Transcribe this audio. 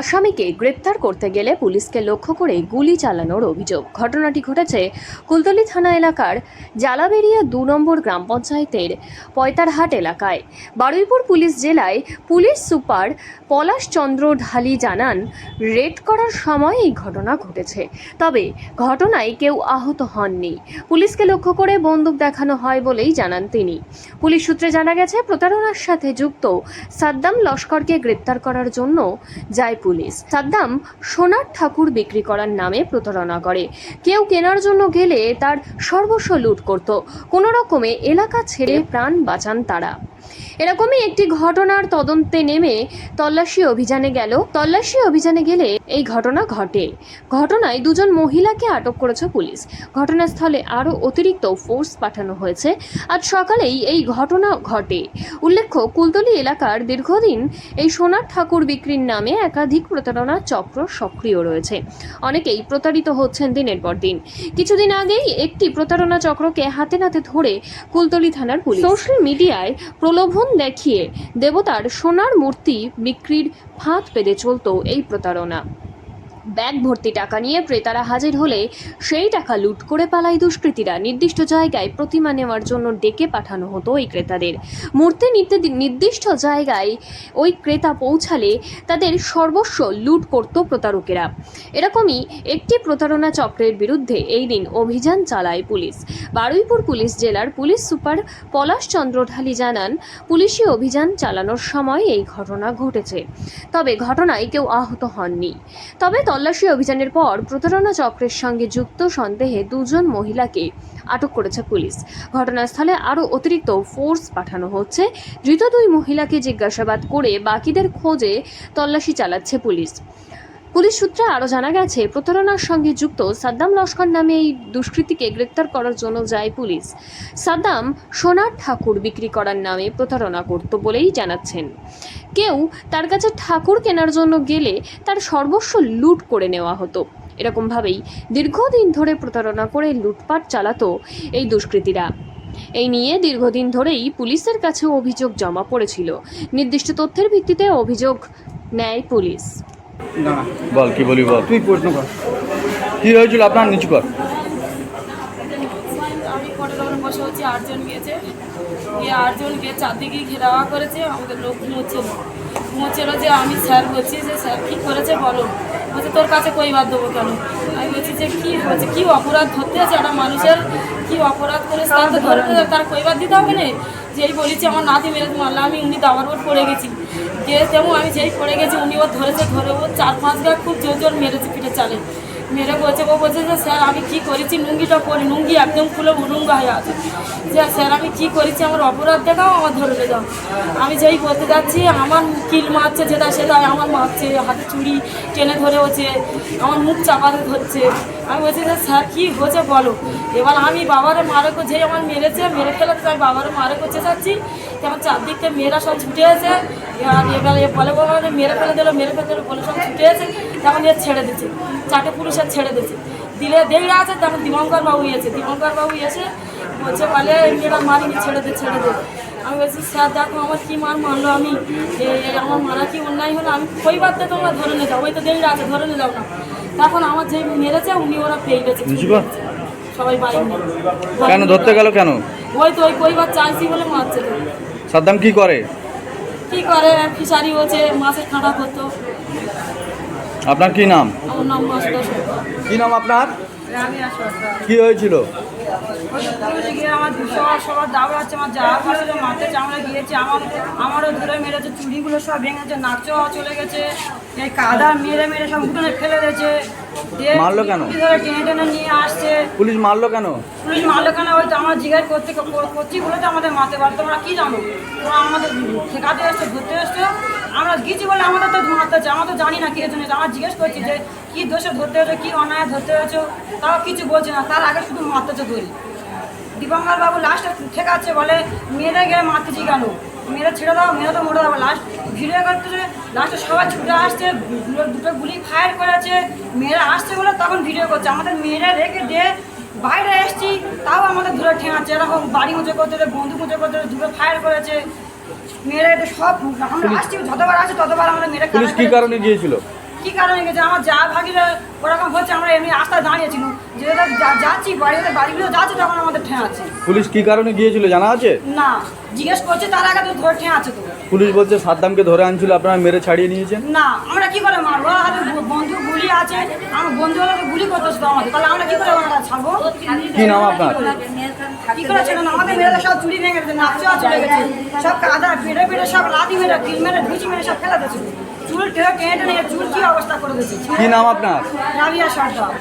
আসামিকে গ্রেপ্তার করতে গেলে পুলিশকে লক্ষ্য করে গুলি চালানোর অভিযোগ। ঘটনাটি ঘটেছে কুলতলি থানা এলাকার জালাবেরিয়া দু নম্বর গ্রাম পঞ্চায়েতের পয়তারহাট এলাকায়। বারুইপুর পুলিশ জেলায় পুলিশ সুপার পলাশ চন্দ্র ঢালি জানান, রেড করার সময় এই ঘটনা ঘটেছে, তবে ঘটনায় কেউ আহত হননি। পুলিশকে লক্ষ্য করে বন্দুক দেখানো হয় বলেই জানান তিনি। পুলিশ সূত্রে জানা গেছে, প্রতারণার সাথে যুক্ত সাদ্দাম লস্করকে গ্রেপ্তার করার জন্য যায় পুলিশ। সাদ্দাম সোনার ঠাকুর বিক্রি করার নামে প্রতারণা করে। কেউ কেনার জন্য গেলে তার সর্বস্ব লুট করত। কোনো রকমে এলাকা ছেড়ে প্রাণ বাঁচান তারা। এরকমই একটি ঘটনার তদন্তে নেমে তল্লাশি অভিযানে গেল। তল্লাশি অভিযানে গেলে এই ঘটনা ঘটে। ঘটনায় দুজন মহিলাকে আটক করেছে পুলিশ। ঘটনাস্থলে আরও অতিরিক্ত ফোর্স পাঠানো হয়েছে। আজ সকালেই এই ঘটনা ঘটে। উল্লেখ্য, কুলতলি এলাকার দীর্ঘদিন এই সোনার ঠাকুর বিক্রির নামে একাধিক প্রতারণা চক্র সক্রিয় রয়েছে। অনেকেই প্রতারিত হচ্ছেন দিনের পর দিন। কিছুদিন আগেই একটি প্রতারণা চক্রকে হাতে নাতে ধরে কুলতলি থানার পুলিশ। সোশ্যাল মিডিয়ায় প্রলোভন দেখিয়ে দেবতার সোনার মূর্তি বিক্রির ফাঁদ পেতে চলত এই প্রতারণা। ব্যাগ ভর্তি টাকা নিয়ে ক্রেতারা হাজির হলে সেই টাকা লুট করে পালায় দুষ্কৃতীরা। নির্দিষ্ট জায়গায় প্রতিমা নেওয়ার জন্য ডেকে পাঠানো হতো ওই ক্রেতাদের। মূর্তি নিতে নির্দিষ্ট জায়গায় ওই ক্রেতা পৌঁছালে তাদের সর্বস্ব লুট করত প্রতারকেরা। এরকমই একটি প্রতারণা চক্রের বিরুদ্ধে এই দিন অভিযান চালায় পুলিশ। বারুইপুর পুলিশ জেলার পুলিশ সুপার পলাশ চন্দ্র ঢালি জানান, পুলিশি অভিযান চালানোর সময় এই ঘটনা ঘটেছে। তবে ঘটনায় কেউ আহত হননি। তবে তল্লাশি অভিযানের পর প্রতারণা চক্রের সঙ্গে যুক্ত সন্দেহে দুজন মহিলাকে আটক করেছে পুলিশ। ঘটনাস্থলে আরও অতিরিক্ত ফোর্স পাঠানো হচ্ছে। ধৃত দুই মহিলাকে জিজ্ঞাসাবাদ করে বাকিদের খোঁজে তল্লাশি চালাচ্ছে পুলিশ। পুলিশ সূত্রে আরও জানা গেছে, প্রতারণার সঙ্গে যুক্ত সাদ্দাম লস্কর নামে এই দুষ্কৃতীকে গ্রেপ্তার করার জন্য যায় পুলিশ। সাদ্দাম সোনার ঠাকুর বিক্রি করার নামে প্রতারণা করত বলেই জানাচ্ছেন। কেউ তার কাছে ঠাকুর কেনার জন্য গেলে তার সর্বস্ব লুট করে নেওয়া হতো। এরকমভাবেই দীর্ঘদিন ধরে প্রতারণা করে লুটপাট চালাতো এই দুষ্কৃতীরা। এই নিয়ে দীর্ঘদিন ধরেই পুলিশের কাছে অভিযোগ জমা পড়েছিল। নির্দিষ্ট তথ্যের ভিত্তিতে অভিযোগ নেয় পুলিশ। না বল কি বলি বল? তুই প্রশ্ন কর। কি হয়েছিল আপনার? নিচু কর। আমি বসে হচ্ছে আটজন গিয়েছে গিয়ে আটজন গিয়ে চারদিকে ঘেরাওয়া করেছে আমাদের লোক ঘুমোচ্ছিল ঘুমোচ্ছিল যে আমি স্যার বলছি যে, স্যার, কী করেছে বলো? বলছে, তোর কাছে কইবার দেবো কেন? আমি বলছি যে, কী হয়েছে? কী অপরাধ ধরতে আছে একটা মানুষের? কী অপরাধ করে তার তো ধরতে তার কইবার দিতে হবে না? যেই বলেছি, আমার নাতি মেরে মারলে, আমি উনি দাবার ওর পড়ে গেছি। যে তেমন আমি যেই পড়ে গেছি, উনি ওর ধরেছে, ধরে ও চার পাঁচ গা খুব জোর জোর মেরেছে পিঠে চালে। মেরে বলছে ও বলছে যে, স্যার, আমি কি করেছি? লুঙ্গিটা পরি, লুঙ্গি একদম খুলে উলুঙ্গা হয়ে আছে। যে, স্যার, আমি কি করেছি? আমার অপরাধ দেখাও, আমার ধরে যাও আমি যেই বলতে যাচ্ছি, আমার কিল মারছে যেটা, সেটা আমার মারছে, হাতে চুড়ি টেনে ধরে হচ্ছে আমার মুখ চাপাতে ধরছে। আমি বলছি যে, স্যার, কী হয়েছে বলো? এবার আমি বাবারে মারে যেই আমার মেরেছে, মেরে ফেলে তো আমি বাবারে মারে করতে চাচ্ছি তেমন চারদিক মেয়েরা সব ছুটে আছে আর এ বলে বলে মেরে ফেলে দিলো মেরে ফেলে দিলো বলে সব ছুটে আছে তখন এ ছেড়ে দিচ্ছে চারটে পুরুষের ছেড়ে দিচ্ছে দিলে দেড়া আছে তখন দীপঙ্কর বাবু এসে দীপঙ্কর বাবু এসে বলছে বলে মেয়েটা মারিনি ছেড়ে দে ছেড়ে দে। আমি বলছি স্যার দেখো আমার কি মার মারলো আমি? আমার মারা কি অন্যায় হলো? আমি কই বাদ দিয়ে তোমরা ধরে নিয়ে যাও ওই তো দেড়া আছে ধরে নিয়ে যাও না। তখন আমার যে মেরেছে উনি ওরা পেয়ে গেছে। সবাই বাড়ি কেন ধরতে গেল কেন? ওই তো ওই কইবার চাইছি বলে মারছে। সাদ্দাম কি করে? কি করে? ফিশারি হচ্ছে মাছের খাঁটা করতো। আপনার কি নাম? আমার নাম সরকার কি নাম আপনার? কি হয়েছিল? গিয়ে আমার সবার দাবড় আমার যা চামড়া গিয়েছে আমার আমারও ধরে মেরেছে চুড়িগুলো সব ভেঙেছে নাচও চলে গেছে এই কাদা মেরে মেরে সব উঠোনে ফেলে দিয়েছে। দিয়ে মারলো কেন? ধরে টেনে টেনে নিয়ে আসছে। পুলিশ মারলো কেন? পুলিশ মারলো কেন হয়তো আমার জিজ্ঞাসা করতে করছি বলে তো আমাদের কি জানো? আমাদের শেখাতে এসছো ধরতে এসছো। আমরা বলে আমাদের তো মারতে হচ্ছে আমরা তো জানি না কি আমার জিজ্ঞেস করছি যে কি দোষে ধরতে হয়েছো কি অন্যায় ধরতে হয়েছো তাও কিছু বলছে না। তার আগে শুধু মারতেছে ধরি দীপঙ্কর বাবু লাস্টে ঠেকাচ্ছে বলে মেয়েরা গিয়ে মারতেছি কেন মেয়েরা ছেড়ে দাও মেয়েরা তো মোটে দাও লাস্ট ভিডিও করতেছে লাস্টে সবাই ছুটে আসছে দুটো- দুটো গুলি ফায়ার করেছে মেয়েরা আসছে বলে তখন ভিডিও করছে। আমাদের মেয়েরা রেখে দিয়ে বাইরে এসছি তাও আমাদের ধরে ঠেঙাচ্ছে। এরকম বাড়ি উঁচু করতে বন্ধু উঁচু করতে দুটো ফায়ার করেছে। মেয়েরা এটা সব আমরা আসছি যতবার আসছি ততবার আমাদের মেয়েরা পুলিশ কি কারণে গিয়েছিল? কি কারণে গেছে আমার যা ভাগিরা ওরকম হচ্ছে আমরা এমনি রাস্তায় দাঁড়িয়েছিল যে যাচ্ছি বাড়ি ওদের বাড়িগুলো যাচ্ছে তখন আমাদের ঠেঁয়াচ্ছে পুলিশ কি কারণে গিয়েছিল জানা আছে? না জিজ্ঞেস করছে তার আগে তো ধরে ঠেঁয়াচ্ছে তো। পুলিশ বলছে সাদ্দামকে ধরে আনছিল আপনারা মেরে ছাড়িয়ে নিয়েছেন? না আমরা কি করে মারবো? হাতে বু- বন্দুক গুলি আছে আমার বন্ধু তো গুলি করতেছে তো আমাদের। তাহলে আমরা কি করে ওনারা ছাড়বো? কি নাম আপনার? কি করে আমাদের মেয়েরা সব চুরি ভেঙে গেছে নাচা চলে গেছে। সব কাদা পেটে পেটে সব লাদি মেরে কিল মেরে ঢুচি মেরে সব ফেলে দিয়েছে। চুল টেনে চুল কি অবস্থা করে দিয়েছে? কি নাম আপনার? রাবিয়া সর্দার।